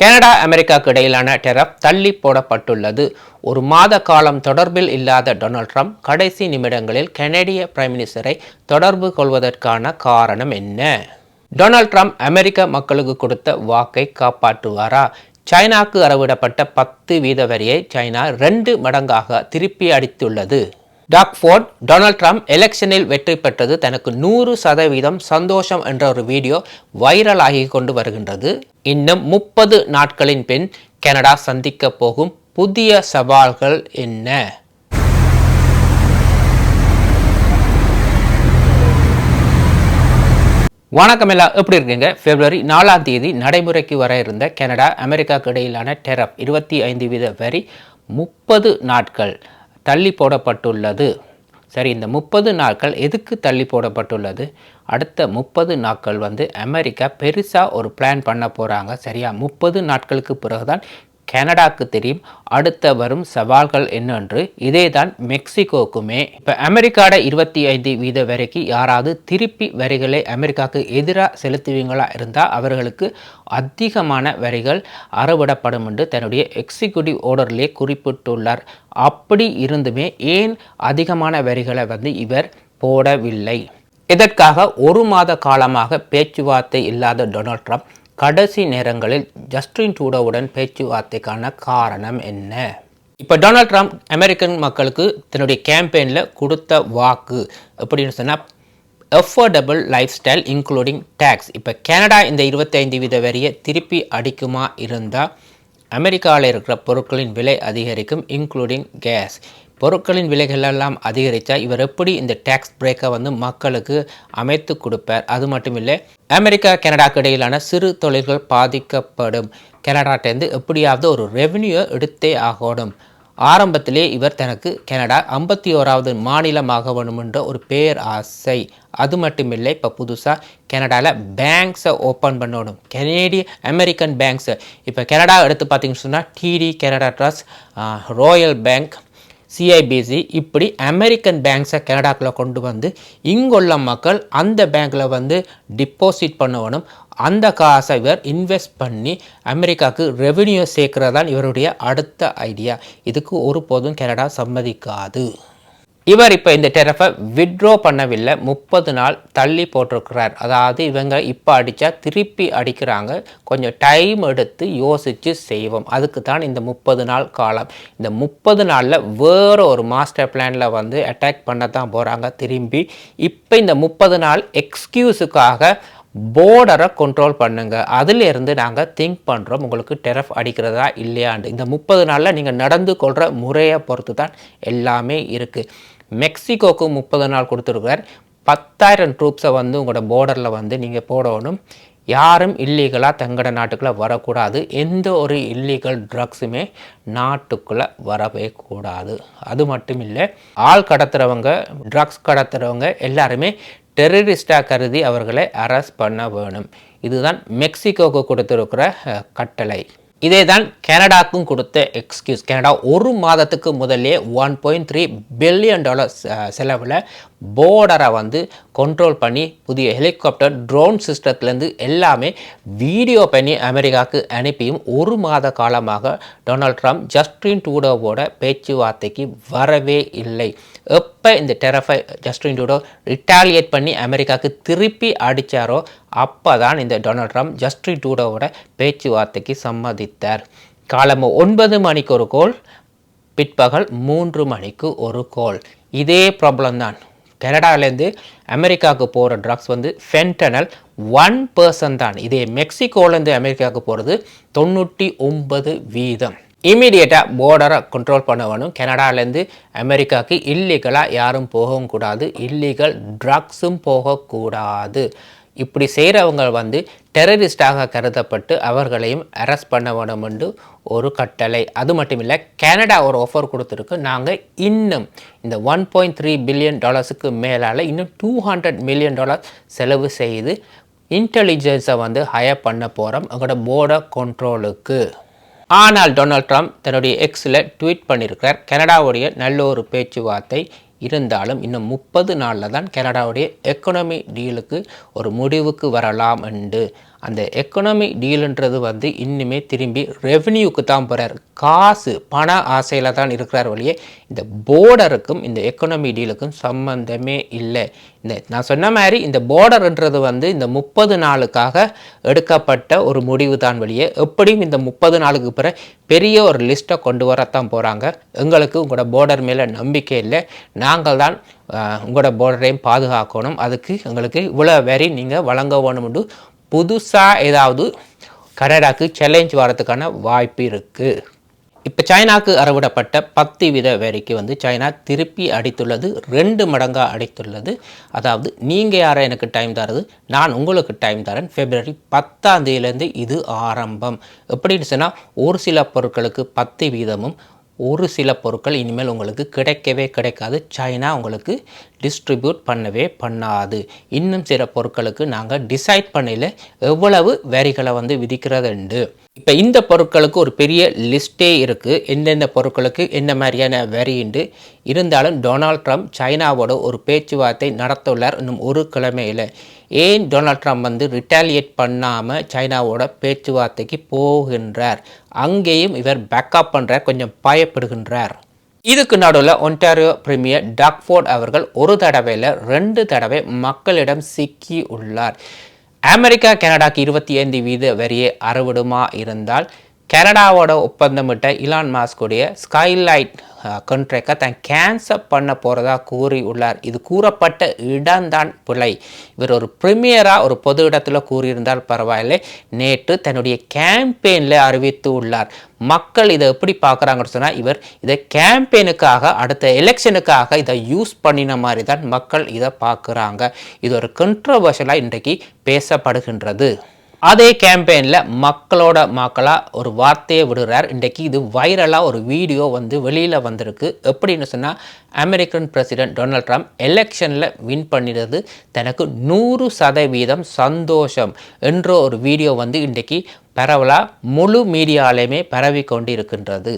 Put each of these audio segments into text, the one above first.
Canada அமெரிக்காவுக்கு இடையிலான டெரப் தள்ளி போடப்பட்டுள்ளது. ஒரு மாத காலம் தொடர்பில் இல்லாத டொனால்ட் ட்ரம்ப் கடைசி நிமிடங்களில் கனடிய பிரைம் மினிஸ்டரை தொடர்பு கொள்வதற்கான காரணம் என்ன? டொனால்ட் ட்ரம்ப் அமெரிக்க மக்களுக்கு கொடுத்த வாக்கை காப்பாற்றுவாரா? சைனாக்கு அறவிடப்பட்ட பத்து வீத வரியை சைனா ரெண்டு மடங்காக திருப்பி அடித்துள்ளது. டாக் ஃபோர்ட் டொனால்ட் ட்ரம்ப் எலெக்ஷனில் வெற்றி பெற்றது தனக்கு நூறு சதவீதம் சந்தோஷம் என்ற ஒரு வீடியோ வைரலாகி கொண்டு வருகின்றது. இன்னும் முப்பது நாட்களின் பின் கனடா சந்திக்க போகும் புதிய சவால்கள் என்ன? வணக்கம் எல்லாம் எப்படி இருக்கீங்க? பிப்ரவரி நாலாம் தேதி நடைமுறைக்கு வர இருந்த கனடா அமெரிக்காவுக்கு இடையிலான டெரப் இருபத்தி ஐந்து வீத வரி முப்பது நாட்கள். தள்ளி போடப்பட்டுள்ளது. சரி இந்த முப்பது நாட்கள் எதுக்கு தள்ளி போடப்பட்டுள்ளது? அடுத்த முப்பது நாட்கள் வந்து அமெரிக்கா பெருசாக ஒரு பிளான் பண்ண போகிறாங்க சரியா? முப்பது நாட்களுக்கு பிறகுதான் கனடாக்கு தெரியும். அடுத்த வரும் சவால்கள் என்னென்று? இதே தான் மெக்சிகோக்குமே. இப்போ அமெரிக்காட இருபத்தி ஐந்து வீத வரைக்கும் யாராவது திருப்பி வரிகளை அமெரிக்காவுக்கு எதிராக செலுத்துவீங்களா இருந்தால் அவர்களுக்கு அதிகமான வரிகள் அறவிடப்படும் என்று தன்னுடைய எக்ஸிக்யூட்டிவ் ஓர்டர்லே குறிப்பிட்டுள்ளார். அப்படி இருந்துமே ஏன் அதிகமான வரிகளை வந்து இவர் போடவில்லை? இதற்காக ஒரு மாத காலமாக பேச்சுவார்த்தை இல்லாத டொனால்ட் ட்ரம்ப் கடைசி நேரங்களில் ஜஸ்டின் ட்ரூடோவுடன் பேச்சுவார்த்தைக்கான காரணம் என்ன? இப்போ டொனால்ட் ட்ரம்ப் அமெரிக்கன் மக்களுக்கு தன்னுடைய கேம்பெயினில் கொடுத்த வாக்கு எப்படின்னு சொன்னால் affordable lifestyle including tax இப்போ கனடா இந்த இருபத்தைந்து வீத வரியை திருப்பி அடிக்குமா இருந்தால் அமெரிக்காவில் இருக்கிற பொருட்களின் விலை அதிகரிக்கும் இன்க்ளூடிங் கேஸ் பொருட்களின் விலைகளெல்லாம் அதிகரித்தா இவர் எப்படி இந்த டேக்ஸ் பிரேக்கை வந்து மக்களுக்கு அமைத்து கொடுப்பார்? அது மட்டும் இல்லை அமெரிக்கா கனடாக்கு இடையிலான சிறு தொழில்கள் பாதிக்கப்படும். கனடாட்டேருந்து எப்படியாவது ஒரு ரெவென்யூ எடுத்தே ஆகணும். ஆரம்பத்திலே இவர் தனக்கு கனடா ஐம்பத்தி ஓராவது மாநிலமாக வேணுமென்ற ஒரு பேர் ஆசை. அது மட்டுமில்லை இப்போ புதுசாக கனடாவில் பேங்க்ஸை ஓப்பன் பண்ணணும். கெனேடிய அமெரிக்கன் பேங்க்ஸை. இப்போ கனடா எடுத்து பார்த்தீங்கன்னு சொன்னால் TD Canada Trust Royal Bank CIBC இப்படி அமெரிக்கன் பேங்க்ஸை கனடாக்குள்ளே கொண்டு வந்து இங்குள்ள மக்கள் அந்த பேங்க்கில் வந்து டிப்பாசிட் பண்ணணும். அந்த காசை இவர் இன்வெஸ்ட் பண்ணி அமெரிக்காவுக்கு ரெவென்யூ சேர்க்கறதான் இவருடைய அடுத்த ஐடியா இதுக்கு ஒருபோதும் கனடா சம்மதிக்காது. இவர் இப்போ இந்த டெரஃபை விட்ரோ பண்ணவில்லை. முப்பது நாள் தள்ளி போட்டிருக்கிறார். அதாவது இவங்க இப்போ அடித்தா திருப்பி அடிக்கிறாங்க. கொஞ்சம் டைம் எடுத்து யோசித்து செய்வோம். அதுக்கு தான் இந்த முப்பது நாள் காலம். இந்த முப்பது நாளில் வேறு ஒரு மாஸ்டர் பிளானில் வந்து அட்டாக் பண்ண தான் போகிறாங்க திரும்பி இப்போ இந்த முப்பது நாள் எக்ஸ்கியூஸுக்காக போர்டரை கண்ட்ரோல் பண்ணுங்கள் அதிலிருந்து நாங்கள் திங்க் பண்ணுறோம் உங்களுக்கு டெரஃப் அடிக்கிறதா இல்லையாண்டு. இந்த முப்பது நாளில் நீங்கள் நடந்து கொள்கிற முறையை பொறுத்து தான் எல்லாமே இருக்குது மெக்சிகோக்கு முப்பது நாள் கொடுத்துருக்கார். பத்தாயிரம் ட்ரூப்ஸை வந்து உங்களோட போர்டரில் வந்து நீங்கள் போடணும். யாரும் இல்லீகலாக தங்கட நாட்டுக்குள்ளே வரக்கூடாது. எந்த ஒரு இல்லீகல் ட்ரக்ஸுமே நாட்டுக்குள்ளே வரவே கூடாது. அது மட்டும் இல்லை ஆள் கடத்துகிறவங்க ட்ரக்ஸ் கடத்துகிறவங்க எல்லாருமே டெரரிஸ்டாக கருதி அவர்களை அரெஸ்ட் பண்ண வேணும். இதுதான் மெக்சிகோவுக்கு கொடுத்துருக்கிற கட்டளை. இதே தான் கனடாக்கும் கொடுத்த எக்ஸ்கியூஸ் கனடா ஒரு மாதத்துக்கு முதலே one point three billion dollar செலவில் போர்டரை வந்து கண்ட்ரோல் பண்ணி புதிய ஹெலிகாப்டர் ட்ரோன் சிஸ்டத்துலேருந்து எல்லாமே வீடியோ பண்ணி அமெரிக்காவுக்கு அனுப்பியும் ஒரு மாத காலமாக டொனால்ட் ட்ரம்ப் ஜஸ்டின் டூடோவோட பேச்சுவார்த்தைக்கு வரவே இல்லை. எப்போ இந்த டெரஃபை ஜஸ்டின் டூடோ ரிட்டாலியேட் பண்ணி அமெரிக்காவுக்கு திருப்பி அடித்தாரோ அப்போ தான் இந்த டொனால்ட் ட்ரம்ப் ஜஸ்டின் டூடோவோட பேச்சுவார்த்தைக்கு சம்மதித்தார். காலம் ஒன்பது மணிக்கு ஒரு கோல் பிற்பகல் மூன்று மணிக்கு ஒரு கோல் இதே ப்ராப்ளம் தான். கனடாலேருந்து அமெரிக்காவுக்கு போகிற ட்ரக்ஸ் வந்து ஃபென்டனல் ஒன் பர்சன்ட் தான். இதே மெக்சிகோலேருந்து அமெரிக்காவுக்கு போகிறது தொண்ணூற்றி ஒன்பது வீதம். இமீடியட்டாக போர்டரை கண்ட்ரோல் பண்ண வேணும் கனடாலேருந்து அமெரிக்காவுக்கு இல்லீகலாக யாரும் போகவும் கூடாது. இல்லீகல் ட்ரக்ஸும் போகக்கூடாது. இப்படி செய்கிறவங்க வந்து டெரரிஸ்டாக கருதப்பட்டு அவர்களையும் அரெஸ்ட் பண்ண வேணும் என்று ஒரு கட்டளை. அது மட்டும் இல்லை கனடா ஒரு ஆஃபர் கொடுத்துருக்கு. நாங்கள் இன்னும் இந்த ஒன் பாயிண்ட் த்ரீ பில்லியன் டாலர்ஸுக்கு மேலால் இன்னும் டூ ஹண்ட்ரட் மில்லியன் டாலர் செலவு செய்து இன்டெலிஜென்ஸை வந்து ஹையர் பண்ண போகிறோம் எங்களோட போர்டர் கண்ட்ரோலுக்கு ஆனால் டொனால்ட் ட்ரம்ப் தன்னுடைய எக்ஸில் ட்வீட் பண்ணியிருக்கிறார். கனடாவுடைய நல்ல ஒரு பேச்சுவார்த்தை இருந்தாலும் இன்னும் முப்பது நாளில் தான் கனடாவுடைய எக்கனாமி டீலுக்கு ஒரு முடிவுக்கு வரலாம் என்று அந்த எக்கனாமி டீலுன்றது வந்து இன்னுமே திரும்பி ரெவென்யூக்கு தான் போகிறார் காசு பண ஆசையில் தான் இருக்கிறார் வழியே இந்த போர்டருக்கும் இந்த எக்கனாமி டீலுக்கும் சம்பந்தமே இல்லை. இந்த நான் சொன்ன மாதிரி இந்த போர்டர்ன்றது வந்து இந்த முப்பது நாளுக்காக எடுக்கப்பட்ட ஒரு முடிவு தான் வழியே எப்படியும் இந்த முப்பது நாளுக்கு பிறகு பெரிய ஒரு லிஸ்ட்டை கொண்டு வரத்தான் போகிறாங்க எங்களுக்கு உங்களோட போர்டர் மேலே நம்பிக்கை இல்லை. நாங்கள் தான் உங்களோட போர்டரையும் பாதுகாக்கணும். அதுக்கு எங்களுக்கு இவ்வளோ வரி நீங்கள் வழங்க வேணும்னு புதுசாக ஏதாவது கனடாக்கு சேலஞ்ச் வரதுக்கான வாய்ப்பு இருக்குது இப்போ சைனாவுக்கு அறவிடப்பட்ட பத்து வித வரிக்கு வந்து சைனா திருப்பி அடித்துள்ளது ரெண்டு மடங்காக அடித்துள்ளது. அதாவது நீங்கள் யாரை எனக்கு டைம் தரது? நான் உங்களுக்கு டைம் தரேன். பிப்ரவரி பத்தாம் தேதியிலேருந்து இது ஆரம்பம். எப்படின்னு சொன்னால் ஒரு சில பொருட்களுக்கு பத்து வீதமும் ஒரு சில பொருட்கள் இனிமேல் உங்களுக்கு கிடைக்கவே கிடைக்காது. சைனா உங்களுக்கு டிஸ்ட்ரிபியூட் பண்ணவே பண்ணாது. இன்னும் சில பொருட்களுக்கு நாங்கள் டிசைட் பண்ணல எவ்வளவு வரிகளை வந்து விதிக்கிறதுண்டு. இப்போ இந்த பொருட்களுக்கு ஒரு பெரிய லிஸ்ட்டே இருக்குது எந்தெந்த பொருட்களுக்கு என்ன மாதிரியான வரிண்டு இருந்தாலும் டொனால்ட் ட்ரம்ப் சைனாவோட ஒரு பேச்சுவார்த்தை நடத்துள்ளார் இன்னும் ஒரு கிழமையில். ஏன் டொனால்ட் ட்ரம்ப் வந்து ரிட்டாலியேட் பண்ணாமல் சைனாவோட பேச்சுவார்த்தைக்கு போகின்றார்? அங்கேயும் இவர் பேக்கப் பண்ணுறார் கொஞ்சம் பயப்படுகின்றார். இதுக்கு நடுவில் ஒன்டாரியோ பிரீமியர் டாக்ஃபோர்ட் அவர்கள் ஒரு தடவையில் ரெண்டு தடவை மக்களிடம் சிக்கி உள்ளார். அமெரிக்கா கனடாக்கு இருபத்தி ஐந்து வீத வரியை அறுவிடுமா இருந்தால் கனடாவோட ஒப்பந்தமிட்ட இலான் மாஸ்குடைய ஸ்கைலைட் கண்ட்ராக்டை தான் கேன்சல் பண்ண போகிறதா கூறி உள்ளார் இது கூறப்பட்ட இடம்தான் பிழை. இவர் ஒரு ப்ரீமியராக ஒரு பொது இடத்துல கூறியிருந்தால் பரவாயில்லை. நேற்று தன்னுடைய கேம்பெயினில் அறிவித்து உள்ளார். மக்கள் இதை எப்படி பார்க்குறாங்கன்னு சொன்னால் இவர் இதை கேம்பெயினுக்காக அடுத்த எலெக்ஷனுக்காக இதை யூஸ் பண்ணின மாதிரி தான் மக்கள் இதை பார்க்குறாங்க. இது ஒரு கண்ட்ரவர்ஷலாக இன்றைக்கு பேசப்படுகின்றது. அதே கேம்பெயினில் மக்களோட மக்களாக ஒரு வார்த்தையை விடுறார். இன்றைக்கு இது வைரலாக ஒரு வீடியோ வந்து வெளியில் வந்திருக்கு. எப்படின்னு சொன்னால் அமெரிக்கன் பிரசிடென்ட் டொனால்ட் ட்ரம்ப் எலெக்ஷனில் வின் பண்ணிடுறது தனக்கு நூறு சதவீதம் சந்தோஷம் என்ற ஒரு வீடியோ வந்து இன்றைக்கு பரவலாக முழு மீடியாலையுமே பரவி கொண்டிருக்கின்றது.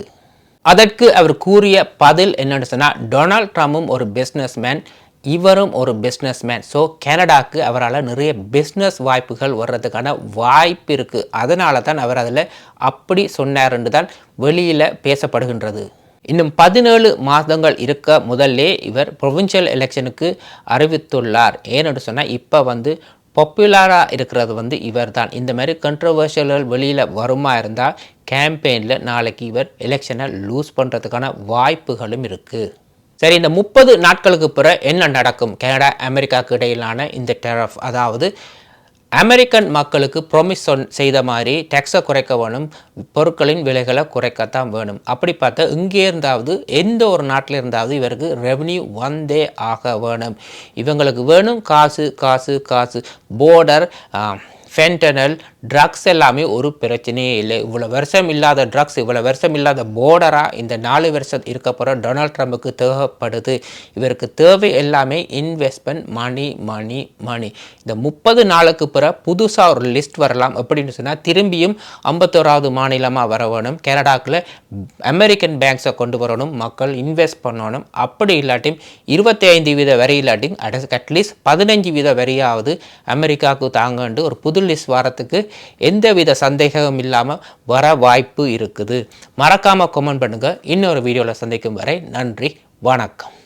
அதற்கு அவர் கூறிய பதில் என்னென்னு சொன்னால் டொனால்ட் ட்ரம்ப்பும் ஒரு பிஸ்னஸ்மேன் இவரும் ஒரு பிஸ்னஸ் மேன் ஸோ கனடாக்கு அவரால் நிறைய பிஸ்னஸ் வாய்ப்புகள் வர்றதுக்கான வாய்ப்பு இருக்குது அதனால தான் அவர் அதில் அப்படி சொன்னார்ன்று தான் வெளியில் பேசப்படுகின்றது. இன்னும் பதினேழு மாதங்கள் இருக்க முதல்லே இவர் ப்ரொவின்சியல் எலெக்ஷனுக்கு அறிவித்துள்ளார். ஏன்னு சொன்னால் இப்போ வந்து பாப்புலராக இருக்கிறது வந்து இவர் தான் இந்த மாதிரி கண்ட்ரவர்ஷியல்கள் வெளியில் வருமா இருந்தால் கேம்பெயினில் நாளைக்கு இவர் எலெக்ஷனை லூஸ் பண்ணுறதுக்கான வாய்ப்புகளும் இருக்குது சரி இந்த முப்பது நாட்களுக்கு பிறகு என்ன நடக்கும்? கனடா அமெரிக்காவுக்கு இடையிலான இந்த டெரஃப் அதாவது அமெரிக்கன் மக்களுக்கு ப்ரொமிஸ் சொன் செய்த மாதிரி டேக்ஸை குறைக்க வேணும் பொருட்களின் விலைகளை குறைக்கத்தான் வேணும். அப்படி பார்த்தா இங்கே இருந்தாவது எந்த ஒரு நாட்டில் இருந்தாவது இவருக்கு ரெவன்யூ வந்தே ஆக வேணும். இவங்களுக்கு வேணும் காசு காசு காசு போர்டர் ஃபென்டனல் ட்ரக்ஸ் எல்லாமே ஒரு பிரச்சனையே இல்லை. இவ்வளோ வருஷம் இல்லாத ட்ரக்ஸ் இவ்வளோ வருஷம் இல்லாத போர்டராக இந்த நாலு வருஷம் இருக்க போகிற டொனால்ட் ட்ரம்புக்கு தேவைப்படுது. இவருக்கு தேவை எல்லாமே இன்வெஸ்ட்மெண்ட் மணி மணி மணி இந்த முப்பது நாளுக்கு பிற புதுசாக ஒரு லிஸ்ட் வரலாம் அப்படின்னு சொன்னால் திரும்பியும் ஐம்பத்தோராவது மாநிலமாக வர வேணும். கனடாக்கில் அமெரிக்கன் பேங்க்ஸை கொண்டு வரணும். மக்கள் இன்வெஸ்ட் பண்ணணும். அப்படி இல்லாட்டியும் இருபத்தி ஐந்து வீத வரி இல்லாட்டியும் அட்லீஸ்ட் பதினஞ்சு வீத வரியாவது அமெரிக்காவுக்கு தாங்கன்ட்டு ஒரு புது லிஸ்ட் வாரத்துக்கு எந்தவித சந்தேகமும் இல்லாமல் வர வாய்ப்பு இருக்குது. மறக்காமல் கமெண்ட் பண்ணுங்கள் இன்னொரு வீடியோவில் சந்திக்கும் வரை நன்றி வணக்கம்.